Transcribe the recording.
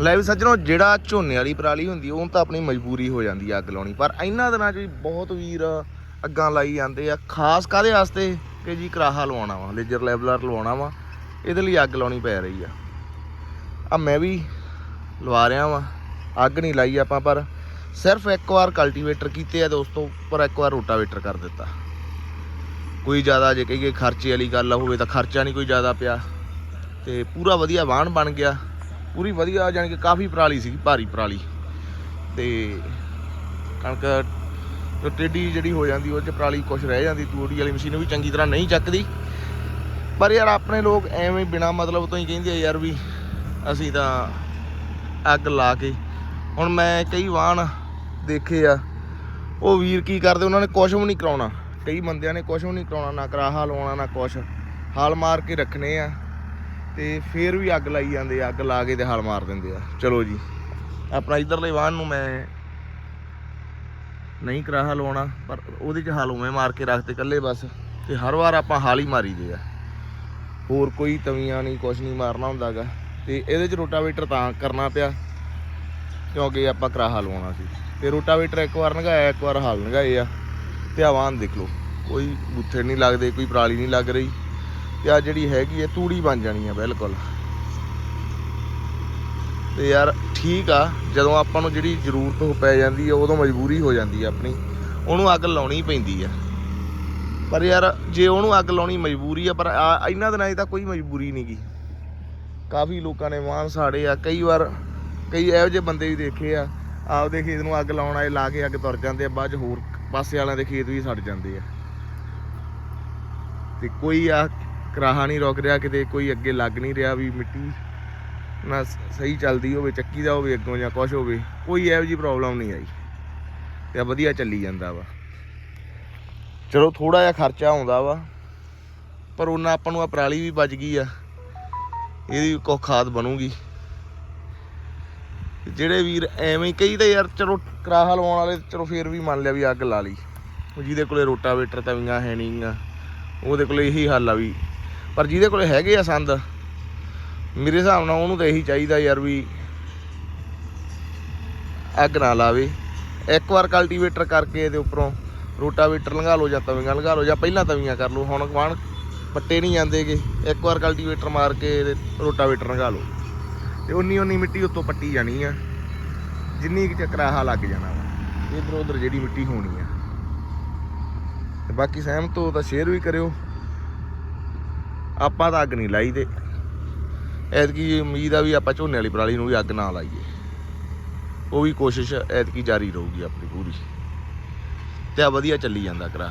ਲੈ ਵੀ ਸੱਜਣੋ ਜਿਹੜਾ ਝੋਨੇ ਵਾਲੀ ਪਰਾਲੀ ਹੁੰਦੀ ਆ, ਉਹ ਤਾਂ ਆਪਣੀ ਮਜਬੂਰੀ ਹੋ ਜਾਂਦੀ ਆ ਅੱਗ ਲਾਉਣੀ। ਪਰ ਇਹਨਾਂ ਦਿਨਾਂ 'ਚ ਵੀ ਬਹੁਤ ਵੀਰ ਅੱਗਾਂ ਲਾਈ ਜਾਂਦੇ ਆ ਖਾਸ ਕਾਦੇ ਵਾਸਤੇ? ਕਿ ਜੀ ਕਰਾਹਾ ਲਵਾਉਣਾ ਵਾ ਲੇਜਰ ਲੈਵਲਰ ਲਵਾਉਣਾ ਵਾ ਇਹਦੇ ਲਈ ਅੱਗ ਲਾਉਣੀ ਪੈ ਰਹੀ ਆ। ਆ ਮੈਂ ਵੀ ਲਵਾ ਰਿਹਾ ਵਾ ਅੱਗ ਨਹੀਂ ਲਾਈ ਆਪਾਂ ਪਰ ਸਿਰਫ ਇੱਕ ਵਾਰ ਕਲਟੀਵੇਟਰ ਕੀਤੇ ਆ ਦੋਸਤੋ ਪਰ ਇੱਕ ਵਾਰ ਰੋਟਾਵੇਟਰ ਕਰ ਦਿੱਤਾ। ਕੋਈ ਜ਼ਿਆਦਾ ਜੇ ਕਹੀਏ ਖਰਚੇ ਵਾਲੀ ਗੱਲ ਹੋਵੇ ਤਾਂ ਖਰਚਾ ਨਹੀਂ ਕੋਈ ਜ਼ਿਆਦਾ ਪਿਆ ਤੇ ਪੂਰਾ ਵਧੀਆ ਵਾਹਣ ਬਣ ਗਿਆ। ਪੂਰੀ ਵਧੀਆ, ਜਾਣੀ ਕਿ ਕਾਫੀ ਪਰਾਲੀ ਸੀ ਭਾਰੀ ਪਰਾਲੀ। ਤੇ ਕਣਕ ਟੇਡੀ ਜਿਹੜੀ ਹੋ ਜਾਂਦੀ ਉਹ ਚ ਪਰਾਲੀ ਕੁਛ ਰਹਿ ਜਾਂਦੀ, ਤੂੜੀ ਵਾਲੀ ਮਸ਼ੀਨ ਵੀ ਚੰਗੀ ਤਰ੍ਹਾਂ ਨਹੀਂ ਚੱਕਦੀ। ਪਰ ਯਾਰ, ਆਪਣੇ ਲੋਕ ਐਵੇਂ ਬਿਨਾ ਮਤਲਬ ਤੋਂ ਹੀ ਕਹਿੰਦੇ ਆ ਯਾਰ ਵੀ ਅਸੀਂ ਤਾਂ ਅੱਗ ਲਾ ਕੇ, ਹੁਣ ਮੈਂ ਕਈ ਵਾਹਨ ਦੇਖੇ ਆ, ਉਹ ਵੀਰ ਕੀ ਕਰਦੇ, ਉਹਨਾਂ ਨੇ ਕੁਛ ਵੀ ਨਹੀਂ ਕਰਾਉਣਾ। ਕਈ ਬੰਦਿਆਂ ਨੇ ਕੁਛ ਵੀ ਨਹੀਂ ਕਰਾਉਣਾ, ਨਾ ਕਰਾਹਾ ਲਵਾਉਣਾ, ਨਾ ਕੁਛ। ਹਾਲ ਮਾਰ ਕੇ ਰੱਖਣੇ ਆ। ਤੇ ਫੇਰ ਵੀ ਅੱਗ ਲਾਈ ਜਾਂਦੇ ਆ, ਅੱਗ ਲਾ ਕੇ ਤੇ ਹਾਲ ਮਾਰ ਦਿੰਦੇ ਆ। ਚਲੋ ਜੀ, ਆਪਣਾ ਇਧਰਲੇ ਵਾਹਨ ਨੂੰ ਮੈਂ ਨਹੀਂ ਕਰਾਹਾ ਲਵਾਉਣਾ, ਪਰ ਉਹਦੇ 'ਚ ਹਾਲ ਉਵੇਂ ਮਾਰ ਕੇ ਰੱਖਦੇ ਇਕੱਲੇ ਬਸ, ਤੇ ਹਰ ਵਾਰ ਆਪਾਂ ਹਾਲ ਹੀ ਮਾਰੀਦੇ ਆ। ਹੋਰ ਕੋਈ ਤਵੀਆਂ ਨਹੀਂ, ਕੁਛ ਨਹੀਂ ਮਾਰਨਾ ਹੁੰਦਾਗਾ, ਤੇ ਇਹਦੇ 'ਚ ਰੋਟਾਵੇਟਰ ਤਾਂ ਕਰਨਾ ਪਿਆ, ਕਿਉਂਕਿ ਆਪਾਂ ਕਰਾਹਾ ਲਵਾਉਣਾ ਸੀ। ਤੇ ਰੋਟਾਵੇਟਰ ਇੱਕ ਵਾਰ ਨਗਾਇਆ, ਇੱਕ ਵਾਰ ਹਾਲ ਨਗਾਏ ਆ, ਤੇ ਆਵਾਨ ਦੇਖ ਲਓ, ਕੋਈ ਬੁੱਥੇ ਨਹੀਂ ਲੱਗਦੇ, ਕੋਈ ਪਰਾਲੀ ਨਹੀਂ ਲੱਗ ਰਹੀ। ਤੇ ਆ ਜਿਹੜੀ ਹੈਗੀ ਹੈ ਤੂੜੀ ਬਣ ਜਾਣੀ ਆ ਬਿਲਕੁਲ। ਤੇ ਯਾਰ ਠੀਕ ਆ, ਜਦੋਂ ਆਪਾਂ ਨੂੰ ਜਿਹੜੀ ਜ਼ਰੂਰਤ ਪੈ ਜਾਂਦੀ ਆ, ਉਦੋਂ ਮਜਬੂਰੀ ਹੋ ਜਾਂਦੀ ਆ ਆਪਣੀ। ਉਹਨੂੰ ਅੱਗ ਲਾਉਣੀ ਪੈਂਦੀ ਆ। ਪਰ ਯਾਰ, ਜੇ ਉਹਨੂੰ ਅੱਗ ਲਾਉਣੀ ਮਜਬੂਰੀ ਆ, ਪਰ ਆ, ਇਹਨਾਂ ਦਿਨਾਂ 'ਚ ਤਾਂ ਕੋਈ ਮਜਬੂਰੀ ਨਹੀਂ ਗੀ। ਕਾਫੀ ਲੋਕਾਂ ਨੇ ਵਾਹਨ ਸਾੜੇ ਆ, ਕਈ ਵਾਰ ਕਈ ਇਹੋ ਜਿਹੇ ਬੰਦੇ ਵੀ ਦੇਖੇ ਆ, ਆਪਦੇ ਖੇਤ ਨੂੰ ਅੱਗ ਲਾਉਣ ਆਏ, ਲਾ ਕੇ ਅੱਗ ਤੁਰ ਜਾਂਦੇ ਆ, ਬਾਅਦ 'ਚ ਹੋਰ ਪਾਸੇ ਵਾਲਿਆਂ ਦੇ ਖੇਤ ਵੀ ਸੜ ਜਾਂਦੇ ਆ। ਤੇ ਕੋਈ ਆ ਕਰਾਹਾ ਨਹੀਂ ਰੁਕ ਰਿਹਾ, ਕਿਤੇ ਕੋਈ ਅੱਗੇ ਲੱਗ ਨਹੀਂ ਰਿਹਾ ਵੀ ਮਿੱਟੀ ਨਾ ਸਹੀ ਚੱਲਦੀ ਹੋਵੇ, ਚੱਕੀ ਦਾ ਹੋਵੇ, ਅੱਗੋਂ ਜਾਂ ਕੁਝ ਹੋਵੇ, ਕੋਈ ਇਹੋ ਜਿਹੀ ਪ੍ਰੋਬਲਮ ਨਹੀਂ ਆਈ। ਤੇ ਵਧੀਆ ਚੱਲੀ ਜਾਂਦਾ ਵਾ। ਚਲੋ ਥੋੜਾ ਜਿਹਾ ਖਰਚਾ ਆਉਂਦਾ ਵਾ, ਪਰ ਉਹਨਾਂ ਆਪਾਂ ਨੂੰ ਆ ਪਰਾਲੀ ਵੀ ਬਚ ਗਈ ਆ। ਇਹਦੀ ਕੋ ਖਾਦ ਬਣੂਗੀ। ਜਿਹੜੇ ਵੀਰ ਐਵੇਂ ਹੀ ਕਈ ਤਾਂ ਯਾਰ ਚਲੋ ਕਰਾਹਾ ਲਵਾਉਣ ਵਾਲੇ ਚਲੋ ਫੇਰ ਵੀ ਮੰਨ ਲਿਆ ਵੀ ਅੱਗ ਲਾ ਲਈ। ਉਹ ਜਿਹਦੇ ਕੋਲੇ ਰੋਟਾਵੇਟਰ ਤਵੀਆਂ ਹੈ ਨਹੀਂਗਾ ਉਹਦੇ ਕੋਲੇ ਇਹੀ ਹੱਲ ਆ ਵੀ ਪਰ ਜਿਹਦੇ ਕੋਲੇ ਹੈਗੇ ਆ ਸੰਦ, ਮੇਰੇ ਹਿਸਾਬ ਨਾਲ ਉਹਨੂੰ ਤਾਂ ਇਹੀ ਚਾਹੀਦਾ ਯਾਰ ਵੀ ਅੱਗ ਨਾ ਲਾਵੇ। ਇੱਕ ਵਾਰ ਕਲਟੀਵੇਟਰ ਕਰਕੇ ਇਹਦੇ ਉੱਪਰੋਂ ਰੋਟਾਵੇਟਰ ਲੰਘਾ ਲਓ ਜਾਂ ਤਵੀਆਂ ਲੰਘਾ ਲਓ ਜਾਂ ਪਹਿਲਾਂ ਤਵੀਆਂ ਕਰ ਲਓ, ਹੁਣ ਵਾਣ ਪੱਟੇ ਨਹੀਂ ਜਾਂਦੇਗੇ। ਇੱਕ ਵਾਰ ਕਲਟੀਵੇਟਰ ਮਾਰ ਕੇ ਇਹਦੇ ਰੋਟਾਵੇਟਰ ਲੰਘਾ ਲਓ। ਤੇ ਉਨੀ ਉਨੀ ਮਿੱਟੀ ਉੱਤੋਂ ਪੱਟੀ ਜਾਣੀ ਆ। ਜਿੰਨੀ ਕਿ ਚੱਕਰਾਹਾ ਲੱਗ ਜਾਣਾ ਵਾ ਇਧਰ ਉਧਰ ਜਿਹੜੀ ਮਿੱਟੀ ਹੋਣੀ ਆ। ਤੇ ਬਾਕੀ ਸਹਿਮਤ ਹੋ ਤਾਂ ਸ਼ੇਅਰ ਵੀ ਕਰਿਓ। ਆਪਾਂ ਤਾਂ ਅੱਗ ਨਹੀਂ ਲਾਈ ਤੇ ਐਤਕੀ ਉਮੀਦ ਆ ਵੀ ਆਪਾਂ ਝੋਨੇ ਵਾਲੀ ਪਰਾਲੀ ਨੂੰ ਵੀ ਅੱਗ ਨਾ ਲਾਈਏ। ਉਹ ਵੀ ਕੋਸ਼ਿਸ਼ ਐਤਕੀ ਜਾਰੀ ਰਹੂਗੀ ਆਪਣੀ ਪੂਰੀ। ਤੇ ਆ ਵਧੀਆ ਚੱਲੀ ਜਾਂਦਾ ਕਰਾ